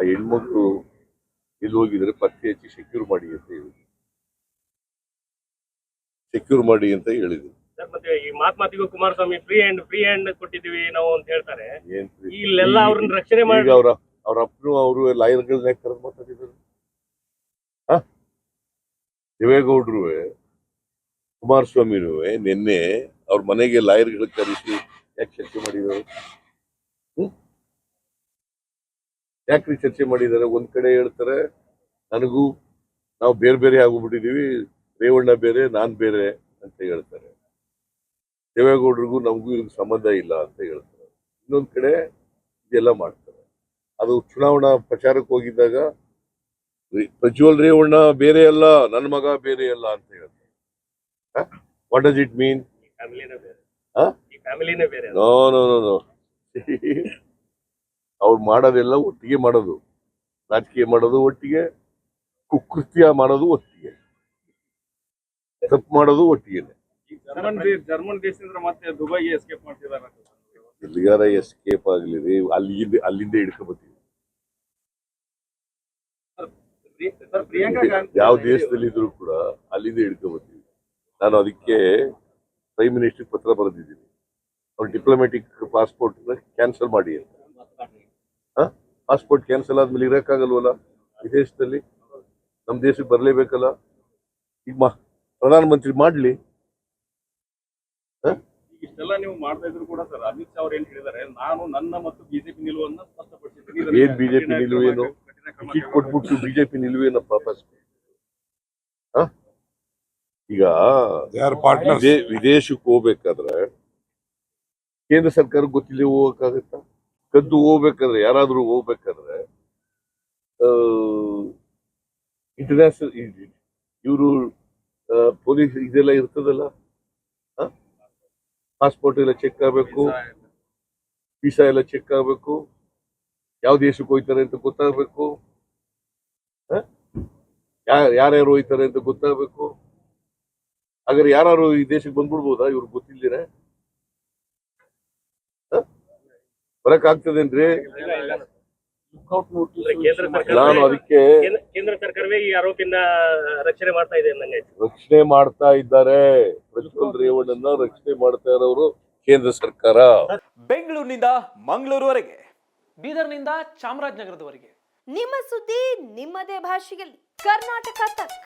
ಆ ಹೆಣ್ಮಕ್ಳು ಇಲ್ಲಿ ಹೋಗಿದ್ರೆ ಪತ್ತೆ ಹಚ್ಚಿ ಸೆಕ್ಯೂರ್ ಮಾಡಿ ಅಂತ ಹೇಳಿದ್ರು. ಸೆಕ್ಯೂರ್ ಮಾಡಿ ಅಂತ ಹೇಳಿದ್ರು. ಮತ್ತೆ ಈ ಮಾತ್ ಮಾತಿಗೂ Kumaraswamy free hand free hand ಕೊಟ್ಟಿದೀವಿ ನಾವು ಅಂತ ಹೇಳ್ತಾರೆ. ಇಲ್ಲೆಲ್ಲ ಅವ್ರನ್ನ ರಕ್ಷಣೆ ಮಾಡಿ ಅವ್ರ ಅವ್ರ ಅಪ್ಪನು ಅವರು ಲಾಯರ್ಗಳನ್ನ ಕರೆದು ಮಾತಾಡಿದ್ರು? ದೇವೇಗೌಡರು ಕುಮಾರಸ್ವಾಮಿನೂ ನಿನ್ನೆ ಅವ್ರ ಮನೆಗೆ ಲಾಯರ್ಗಳ ಕರೆಸಿ ಯಾಕೆ ಚರ್ಚೆ ಮಾಡಿದರು ಯಾಕ್ರಿ ಚರ್ಚೆ ಮಾಡಿದ್ದಾರೆ? ಒಂದ್ ಕಡೆ ಹೇಳ್ತಾರೆ ನನಗೂ ನಾವು ಬೇರೆ ಬೇರೆ ಆಗೋಗ್ಬಿಟ್ಟಿದೀವಿ ರೇವಣ್ಣ ಬೇರೆ ನಾನ್ ಬೇರೆ ಅಂತ ಹೇಳ್ತಾರೆ. ದೇವೇಗೌಡರಿಗೂ ನಮಗೂ ಇದಕ್ಕೆ ಸಂಬಂಧ ಇಲ್ಲ ಅಂತ ಹೇಳ್ತಾರೆ. ಇನ್ನೊಂದ್ ಕಡೆ ಇದೆಲ್ಲ ಮಾಡ್ತಾರೆ. ಅದು ಚುನಾವಣಾ ಪ್ರಚಾರಕ್ಕೆ ಹೋಗಿದ್ದಾಗ ಪ್ರಜ್ವಲ್ ರೇವಣ್ಣ ಬೇರೆ ಅಲ್ಲ ನನ್ನ ಮಗ ಬೇರೆ ಅಲ್ಲ ಅಂತ ಹೇಳ್ತಾರೆ. What does it mean no no no no ಅವ್ರು ಮಾಡೋದೆಲ್ಲ ಒಟ್ಟಿಗೆ ಮಾಡೋದು. ರಾಜಕೀಯ ಮಾಡೋದು ಒಟ್ಟಿಗೆ ಕುಕೃತ್ಯ ಮಾಡೋದು ಒಟ್ಟಿಗೆ. ತಪ್ಪು ಮಾಡೋದು ಒಟ್ಟಿಗೆ. ಜರ್ಮನ್ ದೇ- ಜರ್ಮನ್ ದೇಶದಿಂದ ಮತ್ತೆ ದುಬೈಗೆ ಎಸ್ಕೇಪ್ ಮಾಡ್ತಿದ್ದಾರೆ ಎಲ್ಲಿಗಾರ ಎಸ್ಕೇಪ್ ಆಗಲಿ ರೀ ಅಲ್ಲಿಂದ ಅಲ್ಲಿಂದ ಹಿಡ್ಕೊಬತ್ತೀವಿ ಯಾವ ದೇಶದಲ್ಲಿ ಇದ್ರು ಕೂಡ ಅಲ್ಲಿಂದ ಹಿಡ್ಕೊಬತ್ತೀವಿ. ನಾನು ಅದಕ್ಕೆ ಪ್ರೈಮ್ ಮಿನಿಸ್ಟರ್ ಪತ್ರ ಬರೆದಿದ್ದೀನಿ. ಅವ್ರ ಡಿಪ್ಲೊಮ್ಯಾಟಿಕ್ ಪಾಸ್ಪೋರ್ಟ್ ಕ್ಯಾನ್ಸಲ್ ಮಾಡಿ ಅಂತ. ಪಾಸ್ಪೋರ್ಟ್ ಕ್ಯಾನ್ಸಲ್ ಆದ್ಮೇಲೆ ಇರಕ್ಕಾಗಲ್ವಲ್ಲ ವಿದೇಶದಲ್ಲಿ ನಮ್ಮ ದೇಶಕ್ಕೆ ಬರಲೇಬೇಕಲ್ಲ? ಈಗ ಮಾ ಪ್ರಧಾನಮಂತ್ರಿ ಮಾಡ್ಲಿ. ಇಷ್ಟೆಲ್ಲ ನೀವು ಮಾಡ್ತಾ ಇದ್ರು ಕೂಡ ಸರ್ ಅಮಿತ್ ಶಾ ಅವ್ರು ಏನ್ ಹೇಳಿದ್ದಾರೆ? ನಾನು ನನ್ನ ಮತ್ತು ಬಿಜೆಪಿ ನಿಲುವನ್ನು ಸ್ಪಷ್ಟಪಡಿಸಿದ್ದೀನಿ. ಏನ್ ಬಿಜೆಪಿ ನಿಲುವು ಏನು? ಕಠಿಣ ಕ್ರಮ ಟಿಕೆಟ್ ಕೊಟ್ಬಿಟ್ಟು ಬಿಜೆಪಿ ನಿಲುವೇನಪ್ಪ ಫಸ್ಟ್ ಈಗ. ವಿದೇಶಕ್ಕೆ ಹೋಗ್ಬೇಕಾದ್ರೆ ಕೇಂದ್ರ ಸರ್ಕಾರ ಗೊತ್ತಿಲ್ಲ ಹೋಗಕ್ಕಾಗತ್ತ? ಕದ್ದು ಹೋಗ್ಬೇಕಾದ್ರೆ ಯಾರಾದರೂ ಹೋಗ್ಬೇಕಾದ್ರೆ ಇಂಟರ್ನ್ಯಾಷನಲ್ ಇವರು ಪೊಲೀಸ್ ಇದೆಲ್ಲ ಇರ್ತದಲ್ಲ? ಪಾಸ್ಪೋರ್ಟ್ ಎಲ್ಲ ಚೆಕ್ ಆಗಬೇಕು. ವೀಸಾ ಎಲ್ಲ. ಚೆಕ್ ಆಗಬೇಕು. ಯಾವ ದೇಶಕ್ಕೆ ಹೋಯ್ತಾರೆ ಅಂತ ಗೊತ್ತಾಗಬೇಕು. ಯಾರ್ಯಾರು ಹೋಯ್ತಾರೆ ಅಂತ ಗೊತ್ತಾಗಬೇಕು. ಹಾಗಾದ್ರೆ ಯಾರು ಈ ದೇಶಕ್ಕೆ ಬಂದ್ಬಿಡ್ಬೋದಾ? ಇವ್ರಿಗೆ ಗೊತ್ತಿಲ್ದಿರ ಬರಕ್ ಆಗ್ತದೇನ್ರಿ ಅಂದ್ರೆ ಕೇಂದ್ರ ಸರ್ಕಾರ ನಾನು ಅದಕ್ಕೆ ಕೇಂದ್ರ- ಸರ್ಕಾರವೇ ಈ ಆರೋಪಿನ ರಕ್ಷಣೆ ಮಾಡ್ತಾ ಇದೆ ಅಂದಂಗೆ ರಕ್ಷಣೆ ಮಾಡ್ತಾ ಇದ್ದಾರೆ. ಪ್ರಜ್ವಲ್ ರೇವಣ್ಣನ ರಕ್ಷಣೆ ಮಾಡ್ತಾ ಇರೋರು ಕೇಂದ್ರ ಸರ್ಕಾರ. ಬೆಂಗಳೂರಿನಿಂದ ಮಂಗಳೂರುವರೆಗೆ ಬೀದರ್ನಿಂದ ಚಾಮರಾಜನಗರದವರೆಗೆ. ನಿಮ್ಮ ಸುದ್ದಿ ನಿಮ್ಮದೇ ಭಾಷೆಯಲ್ಲಿ. ಕರ್ನಾಟಕ ತಕ್.